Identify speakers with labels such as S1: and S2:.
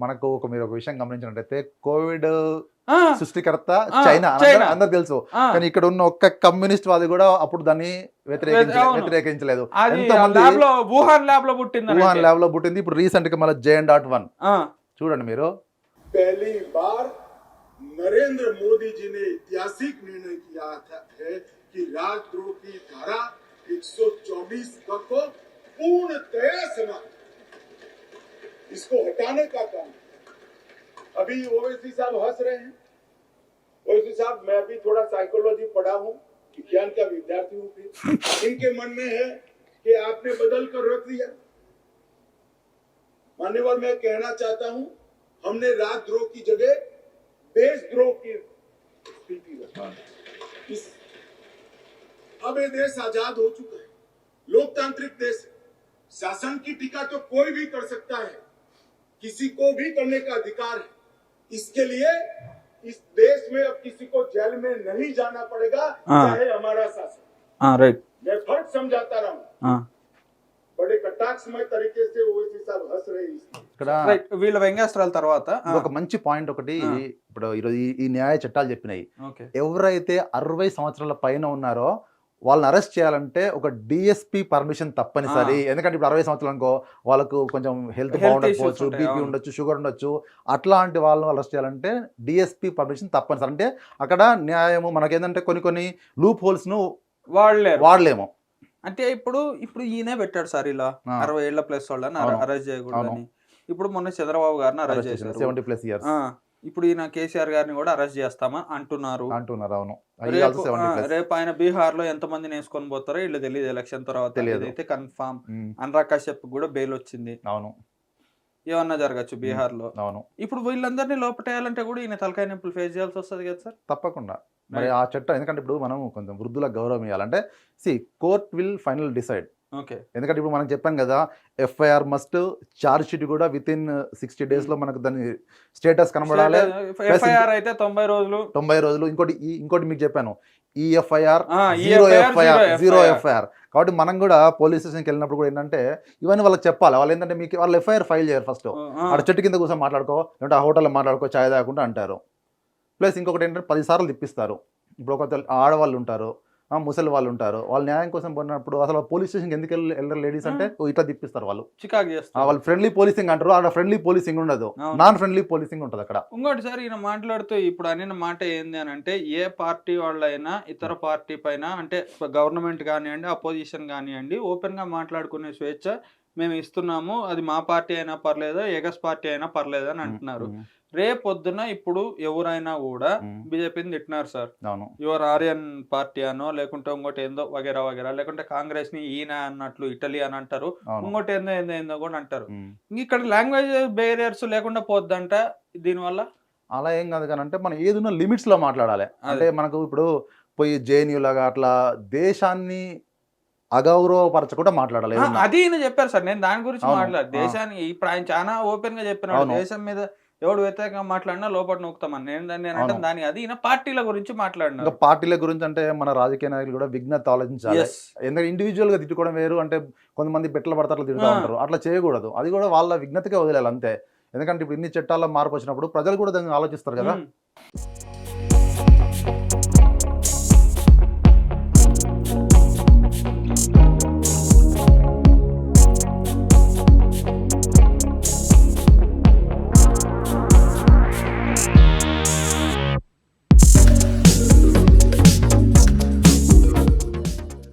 S1: మనకు ఒక మీరు ఒక విషయం గమనించినట్టయితే కోవిడ్
S2: ఆ,
S1: సృష్టికర్త
S2: ఆ,
S1: చైనా
S2: చైనా.
S1: అందరు తెలుసు
S2: ఆ,
S1: కానీ ఇక్కడ ఉన్న ఒక్క కమ్యూనిస్ట్ వాది కూడా అప్పుడు దాన్ని వ్యతిరేకించలేదు
S2: అవును.
S1: వ్యతిరేకించలేదు
S2: అది
S1: ఎంతమంది
S2: ల్యాబ్ లో వుహాన్ ల్యాబ్ లో పుట్టింది
S1: వుహాన్ ల్యాబ్ లో పుట్టింది ఇప్పుడు రీసెంట్ గా మళ్ళీ జేఎన్ డాట్ వన్
S2: ఆ,
S1: చూడండి మీరు
S3: पहली बार नरेंद्र मोदी जी ने ऐतिहासिक निर्णय किया था है कि राजद्रोह की धारा 124 क को पूर्णतया समाप्त इसको हटाने का काम अभी ओवैसी साहब हंस रहे हैं। ओवैसी साहब, मैं भी थोड़ा साइकोलॉजी पढ़ा हूँ, विज्ञान का विद्यार्थी हूँ फिर इनके मन में है कि आपने बदल कर रख दिया। मान्यवर, मैं कहना चाहता हूँ, हमने राजद्रोह की जगह देशद्रोह की स्थिति इस अब ये देश आज़ाद हो चुका है। लोकतांत्रिक देश शासन की टीका तो कोई भी कर सकता है। किसी को भी करने का अधिकार है इसके लिए इस देश में अब किसी को जेल में नहीं जाना पड़ेगा
S2: हाँ।
S3: चाहे हमारा शासन
S2: ఆ, రైట్
S3: मैं फर्क समझाता रहा हूं
S2: ఆ,
S3: बड़े कटाक्षमय तरीके से ओवैसी साहब हंस रहे हैं इसलिए
S1: ఇక్కడ
S2: రైట్ వీళ్ళ వ్యంగ్యాస్త్రాల తర్వాత ఆ,
S1: ఒక మంచి పాయింట్ ఒకటి
S2: ఆ.
S1: ఇప్పుడు ఈరోజు ఈ- ఈ న్యాయ చట్టాలు చెప్పినాయి
S2: ఓకే
S1: ఎవరైతే అరవై సంవత్సరాల పైన ఉన్నారో వాళ్ళని అరెస్ట్ చేయాలంటే ఒక డిఎస్పి పర్మిషన్ తప్పనిసరి. ఎందుకంటే ఇప్పుడు అరవై సంవత్సరాలు అనుకో వాళ్ళకు కొంచెం హెల్త్ బాగుండకపోవచ్చు బీపీ. ఉండొచ్చు షుగర్ ఉండొచ్చు అట్లాంటి వాళ్ళని అరెస్ట్ చేయాలంటే డిఎస్పి పర్మిషన్ తప్పనిసరి. అంటే అక్కడ న్యాయము మనకేంటంటే కొన్ని కొన్ని లూప్ హోల్స్ను
S2: వాళ్ళేరు
S1: వాడలేము.
S2: అంటే ఇప్పుడు ఇప్పుడు ఈయనే పెట్టాడు సార్ ఇలా. అరవై ఏళ్ళ ప్లస్ వాళ్ళని. అరెస్ట్ చేయకూడదని. ఇప్పుడు మొన్న చంద్రబాబు గారిని అరెస్ట్ చేశారు.
S1: సెవెంటీ ప్లస్ ఇయర్స్
S2: ఇప్పుడు ఈయన కేసీఆర్ గారిని కూడా అరెస్ట్ చేస్తామా అంటున్నారు.
S1: అంటున్నారు అవును.
S2: రేపు ఆయన బీహార్లో ఎంత మందిని వేసుకొని పోతారో వీళ్ళు తెలియదు ఎలక్షన్ తర్వాత
S1: తెలియదు.
S2: అయితే కన్ఫామ్. అనురాగ్ కశ్యప్ కూడా బెయిల్ వచ్చింది.
S1: అవును.
S2: ఏమన్నా జరగచ్చు బీహార్లో
S1: అవును.
S2: ఇప్పుడు వీళ్ళందరినీ లోపటేయాలంటే కూడా ఈయన తలకాయ నొప్పులు ఫేస్ చేయాల్సి వస్తుంది కదా సార్?
S1: తప్పకుండా. మరి ఆ చట్టం ఎందుకంటే ఇప్పుడు మనం కొంచెం వృద్ధులకు గౌరవం ఇవ్వాలంటే see court will final decide
S2: okay.
S1: ఎందుకంటే ఇప్పుడు మనం చెప్పాం కదా ఎఫ్ఐఆర్ మస్ట్ చార్జ్ షీట్ కూడా విత్ ఇన్ సిక్స్టీ డేస్లో మనకు దాని స్టేటస్ కనబడాలి
S2: ఎఫ్ఐఆర్ అయితే తొంభై రోజులు.
S1: తొంభై రోజులు. ఇంకోటి ఇంకోటి మీకు చెప్పాను. ఈ
S2: FIR
S1: zero
S2: FIR zero. FIR
S1: కాబట్టి మనం కూడా పోలీస్ స్టేషన్కి వెళ్ళినప్పుడు కూడా ఏంటంటే ఇవన్నీ వాళ్ళకి చెప్పాలి. వాళ్ళు ఏంటంటే మీకు వాళ్ళు ఎఫ్ఐఆర్ ఫైల్ చేయరు ఫస్ట్
S2: ఆ,
S1: అక్కడ చెట్టు కింద కూర్చొని మాట్లాడుకో లేదంటే ఆ హోటల్లో మాట్లాడుకో ఛాయ్ తాగకుండా అంటారు. ప్లస్ ఇంకొకటి ఏంటంటే పది సార్లు తిప్పిస్తారు. ఇప్పుడు ఒక ఆడవాళ్ళు ఉంటారు. ముసలి వాళ్ళు ఉంటారు వాళ్ళు న్యాయం కోసం పోయినప్పుడు అసలు పోలీస్ స్టేషన్కి ఎందుకు వెళ్ళి వెళ్ళరు లేడీస్ అంటే ఇట్లా తిప్పిస్తారు వాళ్ళు.
S2: చికాకు
S1: ఆ,
S2: చేస్తారు
S1: వాళ్ళు ఫ్రెండ్లీ పోలీసింగ్ అంటారు. అక్కడ ఫ్రెండ్లీ పోలీసింగ్ ఉండదు. నాన్ ఫ్రెండ్లీ పోలీసింగ్ ఉంటుంది అక్కడ.
S2: ఇంకోటి సార్ ఈయన మాట్లాడుతూ ఇప్పుడు అనిన మాట ఏంది అని అంటే ఏ పార్టీ వాళ్ళైనా ఇతర పార్టీ పైన అంటే గవర్నమెంట్ కానివ్వండి అపోజిషన్ కానివ్వండి ఓపెన్గా మాట్లాడుకునే స్వేచ్ఛ మేము ఇస్తున్నాము అది మా పార్టీ అయినా పర్లేదు ఎగస్ పార్టీ అయినా పర్లేదు అని అంటున్నారు. రేపొద్దున ఇప్పుడు ఎవరైనా కూడా బీజేపీని తిట్టినారు సార్. యువర్ ఆర్యన్ పార్టీ అనో లేకుంటే ఇంకోటి ఏందో వగేరా వగేరా లేకుంటే కాంగ్రెస్ని ఈయన అన్నట్లు ఇటలీ అని అంటారు ఇంకోటి ఏందో ఏందో ఏందో కూడా అంటారు. ఇక్కడ లాంగ్వేజ్ బేరియర్స్ లేకుండా పోద్దంట దీనివల్ల?
S1: అలా ఏం కాదు కానీ అంటే మనం ఏదున్న లిమిట్స్లో మాట్లాడాలి. అంటే మనకు ఇప్పుడు పోయి జేఎన్యూ లాగా అట్లా దేశాన్ని అగౌరవపరచకుండా మాట్లాడాలి
S2: ఆ,
S1: ఏదన్నా.
S2: అది ఈయన చెప్పారు సార్ నేను దాని గురించి. మాట్లాడు
S1: ఆ.
S2: దేశాన్ని ఇప్పుడు ఆయన చాలా ఓపెన్గా చెప్పినాడు. దేశం మీద ఎవడు వ్యతిరేకంగా మాట్లాడినా లోపల నొక్కుతామని నేను దాన్ని నేను అంటే. దాని అది ఈయన పార్టీల గురించి
S1: ఇంకా
S2: మాట్లాడినారు
S1: పార్టీల గురించి అంటే మన రాజకీయ నాయకులు కూడా విఘ్నత ఆలోచించాలి. ఎందుకంటే ఇండివిజువల్గా తిట్టుకోవడం వేరు అంటే కొంతమంది పెట్టలు పడతారు అట్లా
S2: ఆ.
S1: ఉంటారు అట్లా చేయకూడదు అది కూడా వాళ్ళ విఘ్నతకే వదిలేయాలి అంతే ఎందుకంటే ఇప్పుడు ఇన్ని చట్టాల్లో మార్పు వచ్చినప్పుడు ప్రజలు కూడా దాన్ని ఆలోచిస్తారు కదా.